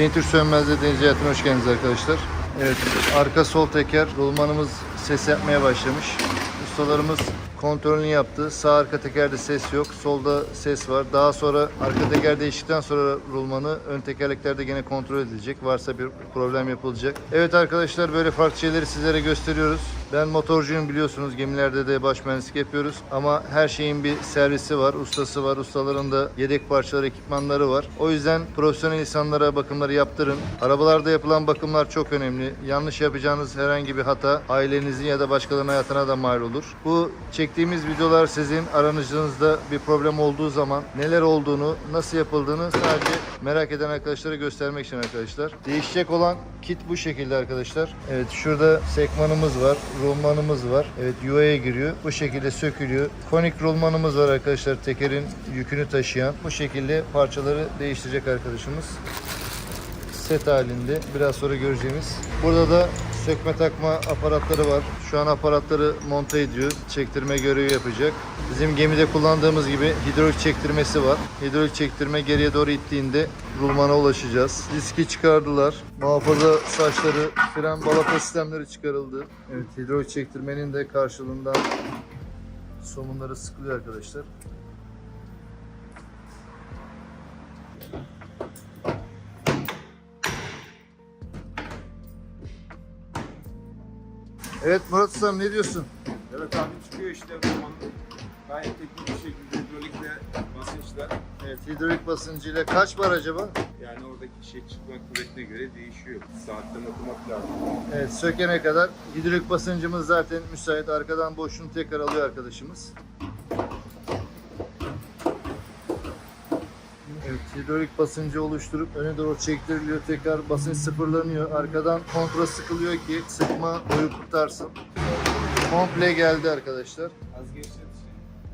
Hüseyin Türk Sönmez'de Deniz Hayatına hoş geldiniz arkadaşlar. Evet, arka sol teker rulmanımız ses yapmaya başlamış. Ustalarımız kontrolünü yaptı. Sağ arka tekerde ses yok. Solda ses var. Daha sonra arka teker değiştikten sonra rulmanı ön tekerleklerde gene kontrol edilecek. Varsa bir problem yapılacak. Evet arkadaşlar böyle farklı şeyleri sizlere gösteriyoruz. Ben motorcuyum biliyorsunuz. Gemilerde de baş mühendislik yapıyoruz. Ama her şeyin bir servisi var, ustası var. Ustaların da yedek parçalar, ekipmanları var. O yüzden profesyonel insanlara bakımları yaptırın. Arabalarda yapılan bakımlar çok önemli. Yanlış yapacağınız herhangi bir hata ailenizin ya da başkalarının hayatına da mal olur. Bu çektiğimiz videolar sizin aranızda bir problem olduğu zaman neler olduğunu, nasıl yapıldığını sadece merak eden arkadaşlara göstermek için arkadaşlar. Değişecek olan kit bu şekilde arkadaşlar. Evet şurada sekmanımız var, rulmanımız var. Evet yuvaya giriyor. Bu şekilde sökülüyor. Konik rulmanımız var arkadaşlar tekerin yükünü taşıyan. Bu şekilde parçaları değiştirecek arkadaşımız set halinde biraz sonra göreceğimiz. Burada da sökme takma aparatları var. Şu an aparatları monte ediyor. Çektirme görevi yapacak. Bizim gemide kullandığımız gibi hidrolik çektirmesi var. Hidrolik çektirme geriye doğru ittiğinde rulmana ulaşacağız. Diski çıkardılar. Muhafaza saçları, fren balata sistemleri çıkarıldı. Evet hidrolik çektirmenin de karşılığından somunları sıkılıyor arkadaşlar. Evet Murat Ustam ne diyorsun? Evet abi çıkıyor işte roman. Gayet teknik bir şekilde hidrolikle basınçla Evet hidrolik basıncıyla kaç var acaba? yani oradaki şey çıkma kuvvetine göre değişiyor. Saatten okumak lazım. Evet sökene kadar hidrolik basıncımız zaten müsait. Arkadan boşluğunu tekrar alıyor arkadaşımız. Evet hidrolik basıncı oluşturup öne doğru çektiriliyor. Tekrar basınç sıfırlanıyor. Arkadan kontra sıkılıyor ki sıkma boyu kurtarsın. Komple geldi arkadaşlar.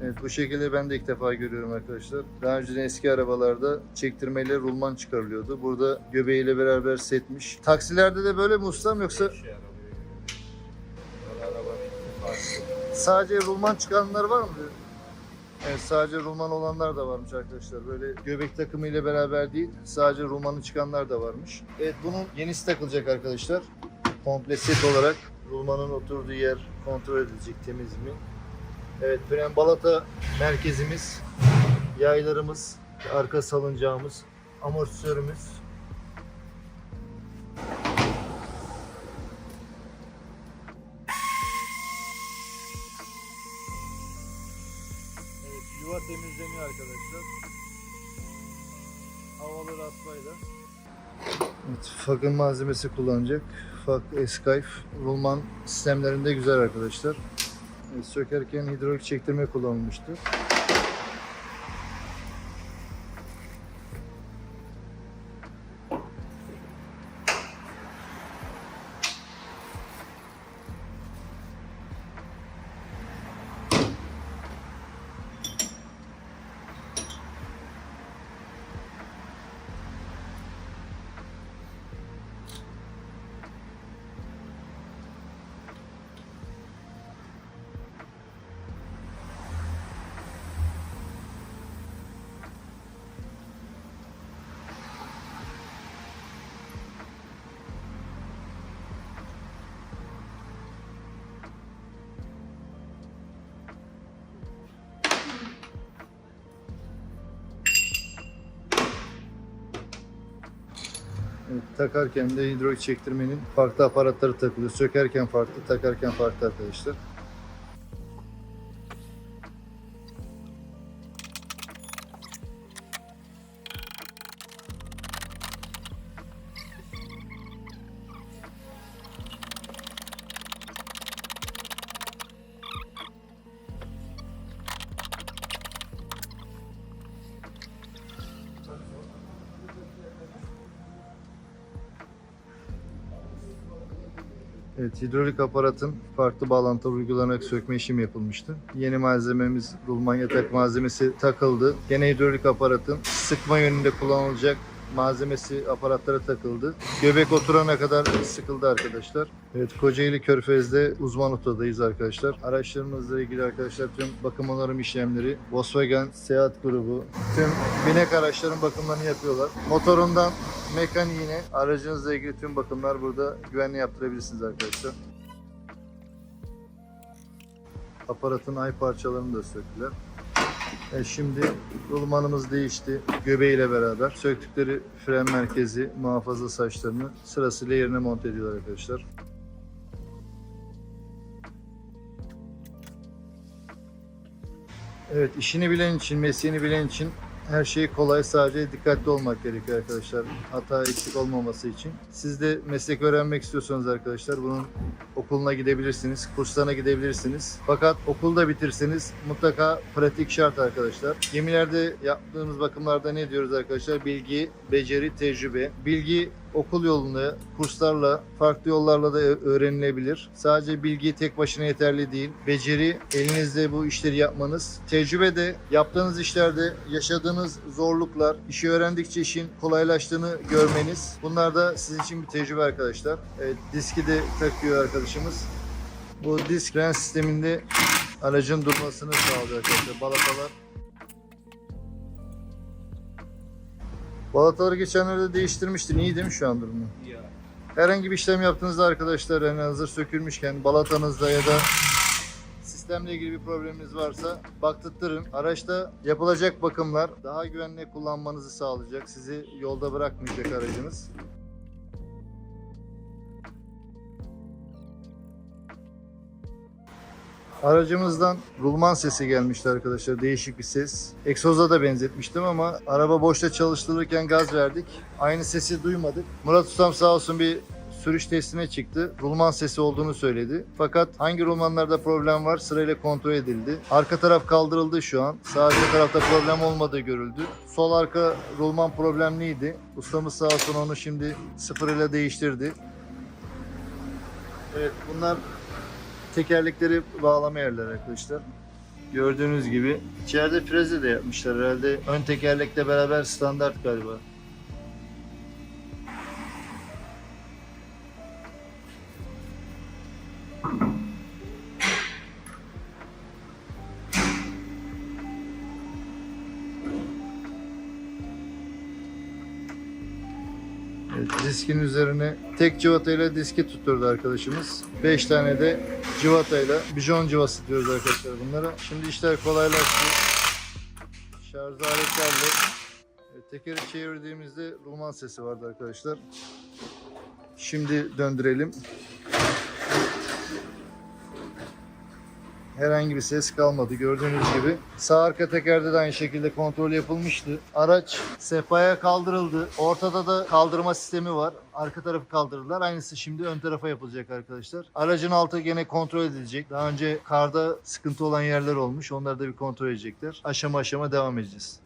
Evet bu şekilde ben de ilk defa görüyorum arkadaşlar. Daha önce eski arabalarda çektirmeyle rulman çıkarılıyordu. Burada göbeğiyle beraber setmiş. Taksilerde de böyle mi ustam yoksa sadece rulman çıkanlar var mı? Evet sadece rulman olanlar da varmış arkadaşlar. Böyle göbek takımı ile beraber değil sadece rulmanı çıkanlar da varmış. Evet bunun yenisi takılacak arkadaşlar. Komple set olarak rulmanın oturduğu yer kontrol edilecek temiz mi? Evet fren balata merkezimiz, yaylarımız, arka salıncağımız, amortisörümüz. Temizleniyor arkadaşlar. Havalı raspayla. Evet, Fakın malzemesi kullanacak. Fak Escape rulman sistemlerinde güzel arkadaşlar. Sökerken hidrolik çektirme kullanılmıştı. Takarken de hidrolik çektirmenin farklı aparatları takılıyor. Sökerken farklı, takarken farklı arkadaşlar. Evet, hidrolik aparatın farklı bağlantılar uygulanarak sökme işlemi yapılmıştı. Yeni malzememiz, rulman yatak malzemesi takıldı. Gene hidrolik aparatın sıkma yönünde kullanılacak malzemesi aparatlara takıldı. Göbek oturana kadar sıkıldı arkadaşlar. Evet Kocaeli Körfez'de uzman otodayız arkadaşlar. Araçlarımızla ilgili arkadaşlar tüm bakım onarım işlemleri Volkswagen Seat grubu tüm binek araçların bakımlarını yapıyorlar. Motorundan mekaniğine aracınızla ilgili tüm bakımlar burada güvenli yaptırabilirsiniz arkadaşlar. Aparatın ay parçalarını da söktüler. E şimdi rulmanımız değişti göbeğiyle beraber. Söktükleri fren merkezi, muhafaza saçlarını sırasıyla yerine monte ediyorlar arkadaşlar. Evet işini bilen için, mesleğini bilen için her şey kolay. Sadece dikkatli olmak gerekiyor arkadaşlar. Hata eksik olmaması için. Siz de meslek öğrenmek istiyorsanız arkadaşlar bunun okuluna gidebilirsiniz, kurslarına gidebilirsiniz. Fakat okulda bitirseniz mutlaka pratik şart arkadaşlar. Gemilerde yaptığımız bakımlarda ne diyoruz arkadaşlar? Bilgi, beceri, tecrübe. Bilgi okul yolunda, kurslarla, farklı yollarla da öğrenilebilir. Sadece bilgi tek başına yeterli değil. Beceri, elinizde bu işleri yapmanız. Tecrübe de yaptığınız işlerde yaşadığınız zorluklar, işi öğrendikçe işin kolaylaştığını görmeniz. Bunlar da sizin için bir tecrübe arkadaşlar. Evet, diski de takıyor arkadaşımız. Bu disk fren sisteminde aracın durmasını sağlıyor arkadaşlar. Balatalar Balataları geçenlerde değiştirmiştin. İyi değil mi şu an durumu? Herhangi bir işlem yaptığınızda arkadaşlar yani hazır sökülmüşken balatanızda ya da sistemle ilgili bir probleminiz varsa baktırtırın. Araçta yapılacak bakımlar daha güvenli kullanmanızı sağlayacak. Sizi yolda bırakmayacak aracınız. Aracımızdan rulman sesi gelmişti arkadaşlar. Değişik bir ses. Egzoza da benzetmiştim ama araba boşta çalıştırırken gaz verdik. Aynı sesi duymadık. Murat Ustam sağ olsun bir sürüş testine çıktı. Rulman sesi olduğunu söyledi. Fakat hangi rulmanlarda problem var sırayla kontrol edildi. Arka taraf kaldırıldı şu an. Sağ arka tarafta problem olmadığı görüldü. Sol arka rulman problemliydi. Ustamız sağ olsun onu şimdi sıfır ile değiştirdi. Evet bunlar tekerlekleri bağlama yerler arkadaşlar. Gördüğünüz gibi içeride freze de yapmışlar herhalde. Ön tekerlekle beraber standart galiba. Diskin üzerine tek civatayla diski tutturdu arkadaşımız. 5 tane de civatayla bijon civası diyoruz arkadaşlar bunlara. Şimdi işler kolaylaştı. Şarj aletlerle evet, tekeri çevirdiğimizde rulman sesi vardı arkadaşlar. Şimdi döndürelim. Herhangi bir ses kalmadı gördüğünüz gibi. Sağ arka tekerde de aynı şekilde kontrol yapılmıştı. Araç sehpaya kaldırıldı. Ortada da kaldırma sistemi var. Arka tarafı kaldırdılar. Aynısı şimdi ön tarafa yapılacak arkadaşlar. Aracın altı gene kontrol edilecek. Daha önce karda sıkıntı olan yerler olmuş. Onları da bir kontrol edecekler. Aşama aşama devam edeceğiz.